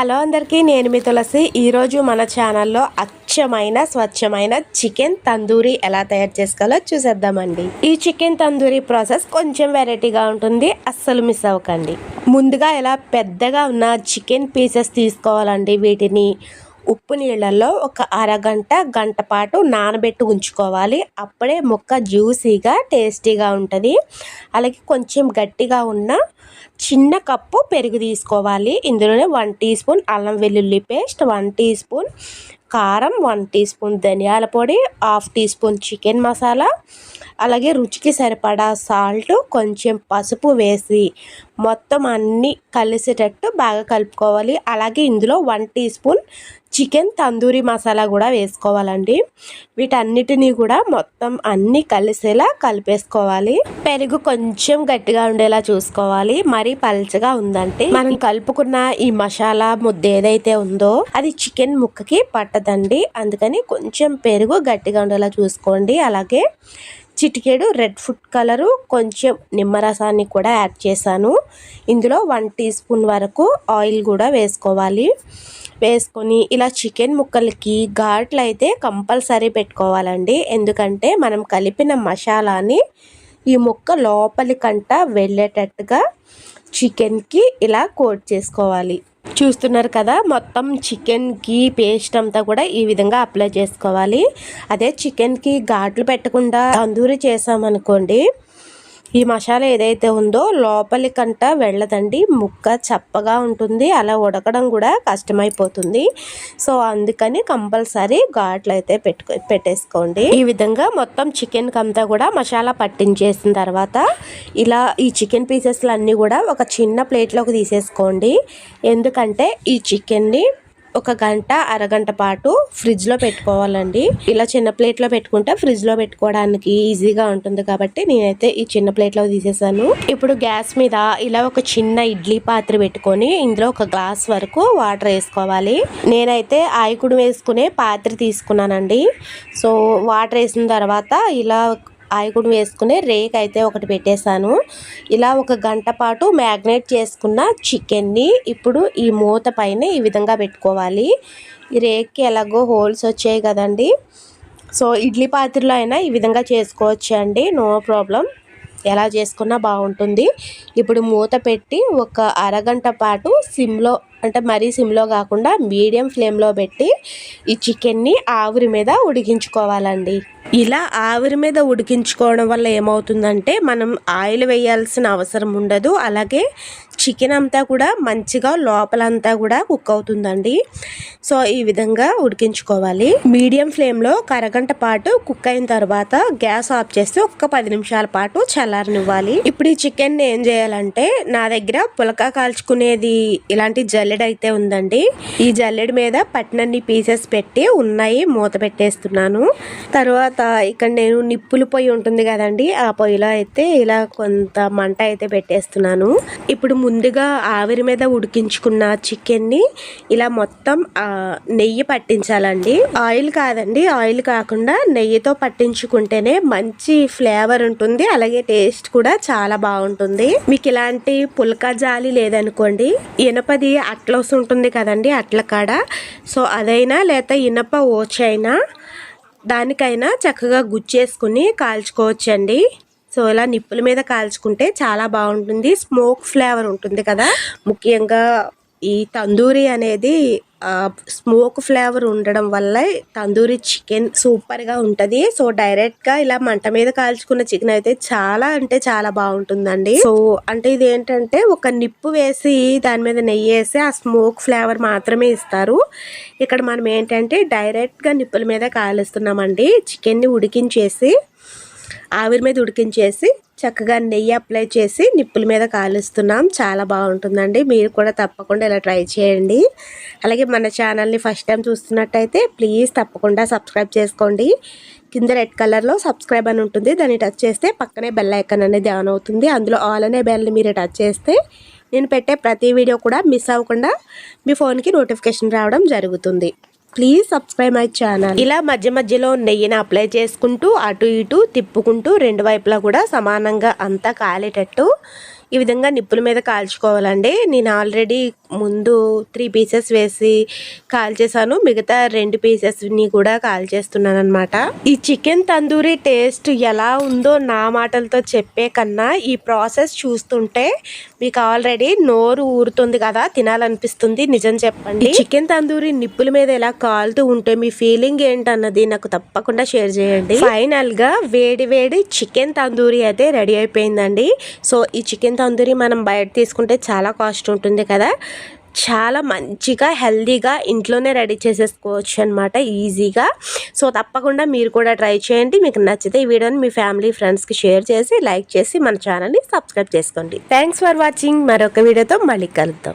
Hello అందరికీ నేను మీ తులసి. ఈరోజు మన ఛానల్లో అచ్చమైన స్వచ్ఛమైన చికెన్ తందూరి ఎలా తయారు చేసుకోవాలో చూసేద్దామండి. ఈ చికెన్ తందూరి ప్రాసెస్ కొంచెం వెరైటీగా ఉంటుంది అస్సలు మిస్ అవ్వకండి. ముందుగా ఇలా పెద్దగా ఉన్న చికెన్ పీసెస్ తీసుకోవాలండి వీటిని. ఉప్పు నీళ్ళల్లో ఒక అరగంట గంట పాటు నానబెట్టి ఉంచుకోవాలి. అప్పుడే ముక్క జ్యూసీగా టేస్టీగా ఉంటుంది. అలాగే కొంచెం గట్టిగా ఉన్న చిన్న కప్పు పెరుగు తీసుకోవాలి. ఇందులోనే వన్ టీ స్పూన్ అల్లం వెల్లుల్లి పేస్ట్ వన్ టీ స్పూన్ కారం వన్ టీ స్పూన్ ధనియాల పొడి half teaspoon chicken masala అలాగే రుచికి సరిపడా సాల్ట్ కొంచెం పసుపు వేసి మొత్తం అన్నీ కలిసేటట్టు బాగా కలుపుకోవాలి. అలాగే ఇందులో one teaspoon chicken tandoori masala కూడా వేసుకోవాలండి. వీటన్నిటినీ కూడా మొత్తం అన్నీ కలిసేలా కలిపేసుకోవాలి. పెరుగు కొంచెం గట్టిగా ఉండేలా చూసుకోవాలి. మరీ పల్చగా ఉందంటే మనం కలుపుకున్న ఈ మసాలా ముద్ద ఏదైతే ఉందో అది చికెన్ ముక్కకి పట్టదండి. అందుకని కొంచెం పెరుగు గట్టిగా ఉండేలా చూసుకోండి. అలాగే చిటికేడు రెడ్ ఫుడ్ కలరు కొంచెం నిమ్మరసాన్ని కూడా యాడ్ చేశాను. ఇందులో వన్ టీ స్పూన్ వరకు ఆయిల్ కూడా వేసుకోవాలి. వేసుకొని ఇలా చికెన్ ముక్కలకి ఘాట్లు అయితే కంపల్సరీ పెట్టుకోవాలండి. ఎందుకంటే మనం కలిపిన మసాలాని ఈ ముక్క లోపలికంట వెళ్ళేటట్టుగా చికెన్కి ఇలా కోట్ చేసుకోవాలి. చూస్తున్నారు కదా మొత్తం చికెన్కి పేస్ట్ అంతా కూడా ఈ విధంగా అప్లై చేసుకోవాలి. అదే చికెన్కి ఘాట్లు పెట్టకుండా తందూరి చేసామనుకోండి ఈ మసాలా ఏదైతే ఉందో లోపలికంట వెళ్ళదండి. ముక్క చప్పగా ఉంటుంది. అలా ఉడకడం కూడా కష్టమైపోతుంది. సో అందుకని కంపల్సరీ ఘాట్లు అయితే పెట్టుకో పెట్టేసుకోండి. ఈ విధంగా మొత్తం చికెన్ అంతా కూడా మసాలా పట్టించేసిన తర్వాత ఇలా ఈ చికెన్ పీసెస్లు అన్నీ కూడా ఒక చిన్న ప్లేట్లోకి తీసేసుకోండి. ఎందుకంటే ఈ చికెన్ని ఒక గంట అరగంట పాటు ఫ్రిడ్జ్లో పెట్టుకోవాలండి. ఇలా చిన్న ప్లేట్లో పెట్టుకుంటే ఫ్రిడ్జ్లో పెట్టుకోవడానికి ఈజీగా ఉంటుంది కాబట్టి నేనైతే ఈ చిన్న ప్లేట్లో తీసేసాను. ఇప్పుడు గ్యాస్ మీద ఇలా ఒక చిన్న ఇడ్లీ పాత్ర పెట్టుకొని ఇందులో ఒక గ్లాస్ వరకు వాటర్ వేసుకోవాలి. నేనైతే ఆయికుడు వేసుకునే పాత్ర తీసుకున్నానండి. సో వాటర్ వేసిన తర్వాత ఇలా ఆయకుడు వేసుకునే రేక్ అయితే ఒకటి పెట్టేశాను. ఇలా ఒక గంట పాటు మ్యాగ్నేట్ చేసుకున్న చికెన్ని ఇప్పుడు ఈ మూత పైన ఈ విధంగా పెట్టుకోవాలి. ఈ రేక్కి ఎలాగో హోల్స్ వచ్చాయి కదండి. సో ఇడ్లీ పాత్రలో అయినా ఈ విధంగా చేసుకోవచ్చు అండి. No problem. ఎలా చేసుకున్నా బాగుంటుంది. ఇప్పుడు మూత పెట్టి ఒక అరగంట పాటు సిమ్లో అంటే మరీ సిమ్లో కాకుండా మీడియం ఫ్లేమ్లో పెట్టి ఈ చికెన్ని ఆవిరి మీద ఉడికించుకోవాలండి. ఇలా ఆవిరి మీద ఉడికించుకోవడం వల్ల ఏమవుతుందంటే మనం ఆయిల్ వేయాల్సిన అవసరం ఉండదు. అలాగే చికెన్ అంతా కూడా మంచిగా లోపలంతా కూడా కుక్ అవుతుందండి. సో ఈ విధంగా ఉడికించుకోవాలి. మీడియం ఫ్లేమ్లో కరగంట పాటు కుక్ అయిన తర్వాత గ్యాస్ ఆఫ్ చేస్తే ఒక్క పది నిమిషాల పాటు చల్లారనివ్వాలి. ఇప్పుడు ఈ చికెన్ ఏం చేయాలంటే నా దగ్గర పులక కాల్చుకునేది ఇలాంటి జల్ జల్లెడ అయితే ఉందండి. ఈ జల్లెడ మీద పట్టినన్ని పీసెస్ పెట్టి ఉన్నాయి మూత పెట్టేస్తున్నాను. తర్వాత ఇక్కడ నేను నిప్పులు పొయ్యి ఉంటుంది కదండి ఆ పొయ్యిలో అయితే ఇలా కొంత మంట అయితే పెట్టేస్తున్నాను. ఇప్పుడు ముందుగా ఆవిరి మీద ఉడికించుకున్న చికెన్ని ఇలా మొత్తం నెయ్యి పట్టించాలండి. ఆయిల్ కాదండి ఆయిల్ కాకుండా నెయ్యితో పట్టించుకుంటేనే మంచి ఫ్లేవర్ ఉంటుంది అలాగే టేస్ట్ కూడా చాలా బాగుంటుంది. మీకు ఇలాంటి పుల్కా జాలి లేదనుకోండి ఇనపది అట్లౌస్ ఉంటుంది కదండి అట్ల కాడ. సో అదైనా లేకపోతే ఇనప ఓచైనా దానికైనా చక్కగా గుచ్చేసుకుని కాల్చుకోవచ్చండి. సో ఇలా నిప్పుల మీద కాల్చుకుంటే చాలా బాగుంటుంది. స్మోక్ ఫ్లేవర్ ఉంటుంది కదా. ముఖ్యంగా ఈ తందూరి అనేది స్మోక్ ఫ్లేవర్ ఉండడం వల్ల తందూరి చికెన్ సూపర్గా ఉంటుంది. సో డైరెక్ట్గా ఇలా మంట మీద కాల్చుకున్న చికెన్ అయితే చాలా అంటే చాలా బాగుంటుందండి. సో అంటే ఇది ఏంటంటే ఒక నిప్పు వేసి దాని మీద నెయ్యి వేసి ఆ స్మోక్ ఫ్లేవర్ మాత్రమే ఇస్తారు. ఇక్కడ మనం ఏంటంటే డైరెక్ట్గా నిప్పుల మీద కాలుస్తున్నామండి. చికెన్ని ఉడికించేసి ఆవిరి మీద ఉడికించేసి చక్కగా నెయ్యి అప్లై చేసి నిప్పుల మీద కాలుస్తున్నాం. చాలా బాగుంటుందండి. మీరు కూడా తప్పకుండా ఇలా ట్రై చేయండి. అలాగే మన ఛానల్ని ఫస్ట్ టైం చూస్తున్నట్టయితే ప్లీజ్ తప్పకుండా సబ్స్క్రైబ్ చేసుకోండి. కింద రెడ్ కలర్లో సబ్స్క్రైబ్ అని ఉంటుంది. దాన్ని టచ్ చేస్తే పక్కనే బెల్ ఐకన్ అనేది ఆన్ అవుతుంది. అందులో ఆల్ అనే బెల్ని మీరు టచ్ చేస్తే నేను పెట్టే ప్రతి వీడియో కూడా మిస్ అవ్వకుండా మీ ఫోన్కి నోటిఫికేషన్ రావడం జరుగుతుంది. ప్లీజ్ సబ్స్క్రైబ్ మై ఛానల్ ఇలా మధ్య మధ్యలో నెయ్యిని అప్లై చేసుకుంటూ అటు ఇటు తిప్పుకుంటూ రెండు వైపులా కూడా సమానంగా అంతా కాలేటట్టు ఈ విధంగా నిప్పుల మీద కాల్చుకోవాలండి. నేను ఆల్రెడీ ముందు త్రీ పీసెస్ వేసి కాల్చేసాను మిగతా రెండు పీసెస్ని కూడా కాల్చేస్తున్నాను అనమాట ఈ చికెన్ తందూరి టేస్ట్ ఎలా ఉందో నా మాటలతో చెప్పే కన్నా ఈ ప్రాసెస్ చూస్తుంటే మీకు ఆల్రెడీ నోరు ఊరుతుంది కదా తినాలనిపిస్తుంది నిజం చెప్పండి. చికెన్ తందూరి నిప్పుల మీద ఎలా కాలుతూ ఉంటే మీ ఫీలింగ్ ఏంటన్నది నాకు తప్పకుండా షేర్ చేయండి. ఫైనల్గా వేడి వేడి చికెన్ తందూరి అయితే రెడీ అయిపోయిందండి. సో ఈ చికెన్ తందూరి మనం బయట తీసుకుంటే చాలా కాస్ట్ ఉంటుంది కదా. చాలా మంచిగా హెల్దీగా ఇంట్లోనే రెడీ చేసేసుకోవచ్చు అనమాట ఈజీగా. సో తప్పకుండా మీరు కూడా ట్రై చేయండి. మీకు నచ్చితే ఈ వీడియోని మీ ఫ్యామిలీ ఫ్రెండ్స్కి షేర్ చేసి లైక్ చేసి మన ఛానల్ని సబ్స్క్రైబ్ చేసుకోండి. Thanks for watching. మరొక వీడియోతో మళ్ళీ కలుద్దాం.